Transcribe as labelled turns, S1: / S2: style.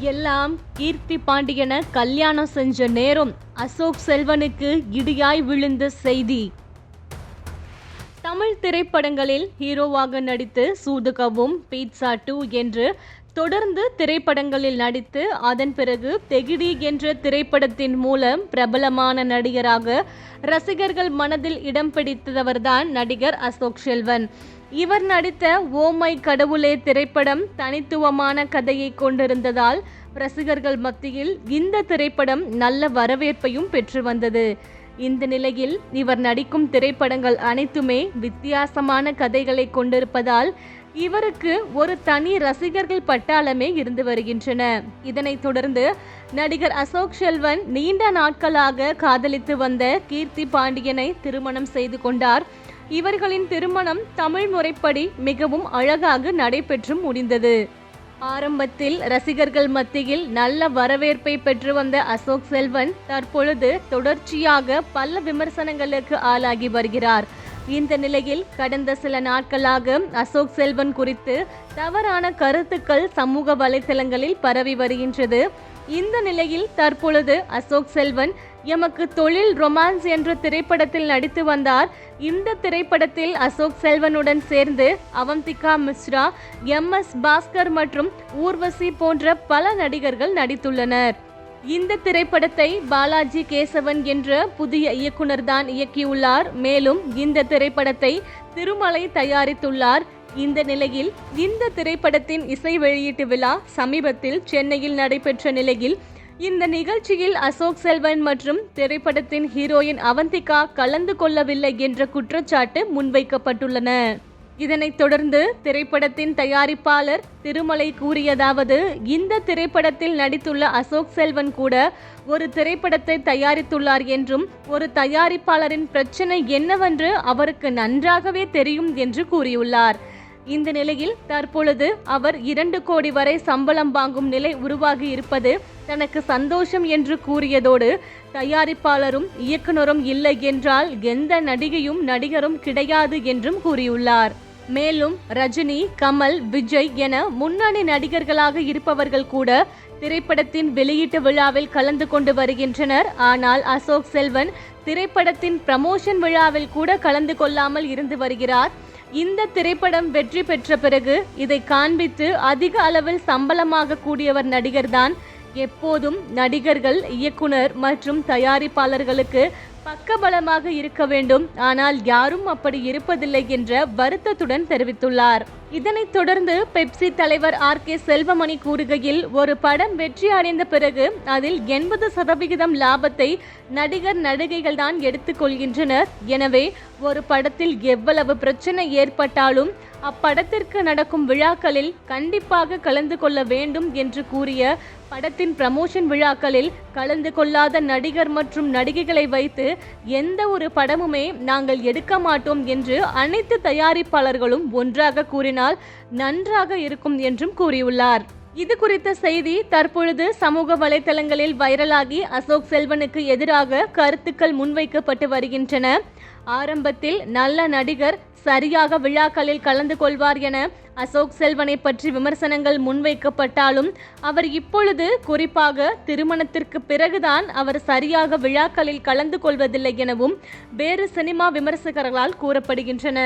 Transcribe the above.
S1: எல்லாம் கீர்த்தி பாண்டியனை கல்யாணம் செஞ்ச நேரம் அசோக் செல்வனுக்கு இடியாய் விழுந்த செய்தி. தமிழ் திரைப்படங்களில் ஹீரோவாக நடித்து சூதுகவும் பீட்சா டூ என்று தொடர்ந்து திரைப்படங்களில் நடித்து அதன் பிறகு தெகிடி என்ற திரைப்படத்தின் மூலம் பிரபலமான நடிகராக ரசிகர்கள் மனதில் இடம் பிடித்தவர்தான் நடிகர் அசோக் செல்வன். இவர் நடித்த ஓமை கடவுளே திரைப்படம் தனித்துவமான கதையை கொண்டிருந்ததால் ரசிகர்கள் மத்தியில் இந்த திரைப்படம் நல்ல வரவேற்பையும் பெற்று வந்தது. இந்த நிலையில் இவர் நடிக்கும் திரைப்படங்கள் அனைத்துமே வித்தியாசமான கதைகளை கொண்டிருப்பதால் இவருக்கு ஒரு தனி ரசிகர்கள் பட்டாளமே இருந்து வருகின்றன. இதனைத் தொடர்ந்து நடிகர் அசோக் செல்வன் நீண்ட நாட்களாக காதலித்து வந்த கீர்த்தி பாண்டியனை திருமணம் செய்து கொண்டார். இவர்களின் திருமணம் தமிழ் முறைப்படி மிகவும் அழகாக நடைபெற்று முடிந்தது. ஆரம்பத்தில் ரசிகர்கள் மத்தியில் நல்ல வரவேற்பை பெற்று வந்த அசோக் செல்வன் தற்பொழுது தொடர்ச்சியாக பல விமர்சனங்களுக்கு ஆளாகி வருகிறார். இந்த நிலையில் கடந்த சில நாட்களாக அசோக் செல்வன் குறித்து தவறான கருத்துக்கள் சமூக வலைதளங்களில் பரவி வருகின்றது. இந்த நிலையில் தற்பொழுது அசோக் செல்வன் எமக்கு தொழில் ரொமான்ஸ் என்ற திரைப்படத்தில் நடித்து வந்தார். இந்த திரைப்படத்தில் அசோக் செல்வனுடன் சேர்ந்து அவந்திகா மிஸ்ரா எம் எஸ் பாஸ்கர் மற்றும் ஊர்வசி போன்ற பல நடிகர்கள் நடித்துள்ளனர். இந்த திரைப்படத்தை பாலாஜி கேசவன் என்ற புதிய இயக்குனர் தான் இயக்கியுள்ளார். மேலும் இந்த திரைப்படத்தை திருமலை தயாரித்துள்ளார். இந்த நிலையில் இந்த திரைப்படத்தின் இசை வெளியீட்டு விழா சமீபத்தில் சென்னையில் நடைபெற்ற நிலையில் இந்த நிகழ்ச்சியில் அசோக் செல்வன் மற்றும் திரைப்படத்தின் ஹீரோயின் அவந்திகா கலந்து கொள்ளவில்லை என்ற குற்றச்சாட்டு முன்வைக்கப்பட்டுள்ளன. இதனைத் தொடர்ந்து திரைப்படத்தின் தயாரிப்பாளர் திருமலை கூறியதாவது இந்த திரைப்படத்தில் நடித்துள்ள அசோக் செல்வன் கூட ஒரு திரைப்படத்தை தயாரித்துள்ளார் என்றும் ஒரு தயாரிப்பாளரின் பிரச்சனை என்னவென்று அவருக்கு நன்றாகவே தெரியும் என்று கூறியுள்ளார். இந்த நிலையில் தற்பொழுது அவர் இரண்டு கோடி வரை சம்பளம் வாங்கும் நிலை உருவாகி இருப்பது தனக்கு சந்தோஷம் என்று கூறியதோடு தயாரிப்பாளரும் இயக்குனரும் இல்லை என்றால் எந்த நடிகையும் நடிகரும் கிடையாது என்றும் கூறியுள்ளார். மேலும் ரஜினி கமல் விஜய் என முன்னணி நடிகர்களாக இருப்பவர்கள் கூட திரைப்படத்தின் வெளியீட்டு விழாவில் கலந்து கொண்டு வருகின்றனர். ஆனால் அசோக் செல்வன் திரைப்படத்தின் ப்ரமோஷன் விழாவில் கூட கலந்து கொள்ளாமல் இருந்து வருகிறார். இந்த திரைப்படம் வெற்றி பெற்ற பிறகு இதை காண்பித்து அதிக அளவில் சம்பளமாக கூடியவர் நடிகர்தான் எப்போதும் நடிகர்கள் இயக்குனர் மற்றும் தயாரிப்பாளர்களுக்கு பக்கபலமாக இருக்க வேண்டும். ஆனால் யாரும் அப்படி இருப்பதில்லை என்ற வருத்தத்துடன் தெரிவித்துள்ளார். இதனைத் தொடர்ந்து பெப்சி தலைவர் ஆர் கே செல்வமணி கூறுகையில் ஒரு படம் வெற்றி அடைந்த பிறகு அதில் எண்பது சதவிகிதம் லாபத்தை நடிகர் நடிகைகள் தான் எடுத்துக்கொள்கின்றனர் எனவே ஒரு படத்தில் எவ்வளவு பிரச்சனை ஏற்பட்டாலும் அப்படத்திற்கு நடக்கும் விழாக்களில் கண்டிப்பாக கலந்து கொள்ள வேண்டும் என்று கூறிய படத்தின் பிரமோஷன் விழாக்களில் கலந்து கொள்ளாத நடிகர் மற்றும் நடிகைகளை வைத்து எந்த ஒரு படமுமே நாங்கள் எடுக்க மாட்டோம் என்று அனைத்து தயாரிப்பாளர்களும் ஒன்றாக கூறினால் நன்றாக இருக்கும் என்றும் கூறியுள்ளார். இது குறித்த செய்தி தற்பொழுது சமூக வலைதளங்களில் வைரலாகி அசோக் செல்வனுக்கு எதிராக கருத்துக்கள் முன்வைக்கப்பட்டு வருகின்றன. ஆரம்பத்தில் நல்ல நடிகர் சரியாக விழாக்களில் கலந்து கொள்வார் என அசோக் செல்வனை பற்றி விமர்சனங்கள் முன்வைக்கப்பட்டாலும் அவர் இப்பொழுது குறிப்பாக திருமணத்திற்கு பிறகுதான் அவர் சரியாக விழாக்களில் கலந்து கொள்வதில்லை எனவும் வேறு சினிமா விமர்சகர்களால் கூறப்படுகின்றன.